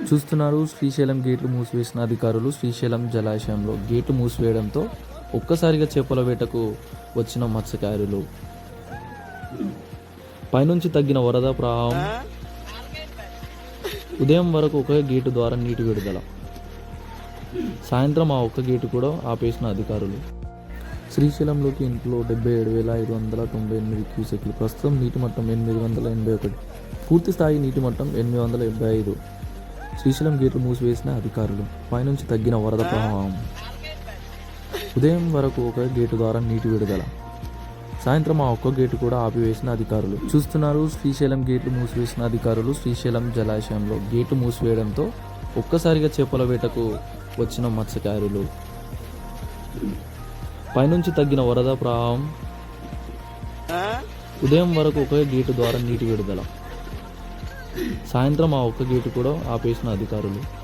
చూస్తున్నారు శ్రీశైలం గేట్లు మూసివేసిన అధికారులు శ్రీశైలం జలాశయంలో గేటు మూసివేయడంతో ఒక్కసారిగా చేపల వేటకు వచ్చిన మత్స్యకారులు. పైనుంచి తగ్గిన వరద ప్రవాహం ఉదయం వరకు ఒక గేటు ద్వారా నీటి విడుదల. సాయంత్రం ఆ ఒక్క గేటు కూడా ఆపేసిన అధికారులు. శ్రీశైలంలోకి ఇంట్లో డెబ్బై ఏడు వేల ఐదు వందల తొంభై ఎనిమిది క్యూసెక్లు. ప్రస్తుతం నీటి మట్టం ఎనిమిది వందల ఎనభై ఒకటి. పూర్తి స్థాయి నీటి మట్టం ఎనిమిది వందల డెబ్బై ఐదు. శ్రీశైలం గేట్లు మూసివేసిన అధికారులు పైనుంచి తగ్గిన వరద ప్రవాహం. ఉదయం వరకు ఒక గేటు ద్వారా నీటి విడుదల. సాయంత్రం ఆ ఒక్క గేటు కూడా ఆపివేసిన అధికారులు. చూస్తున్నారు శ్రీశైలం గేట్లు మూసివేసిన అధికారులు శ్రీశైలం జలాశయంలో గేటు మూసివేయడంతో ఒక్కసారిగా చేపల వేటకు వచ్చిన మత్స్యకారులు. పైనుంచి తగ్గిన వరద ప్రవాహం. ఉదయం వరకు ఒకే గేటు ద్వారా నీటి విడుదల. సాయంత్రం ఆ ఒక్క గేటు కూడా ఆపేసిన అధికారులు.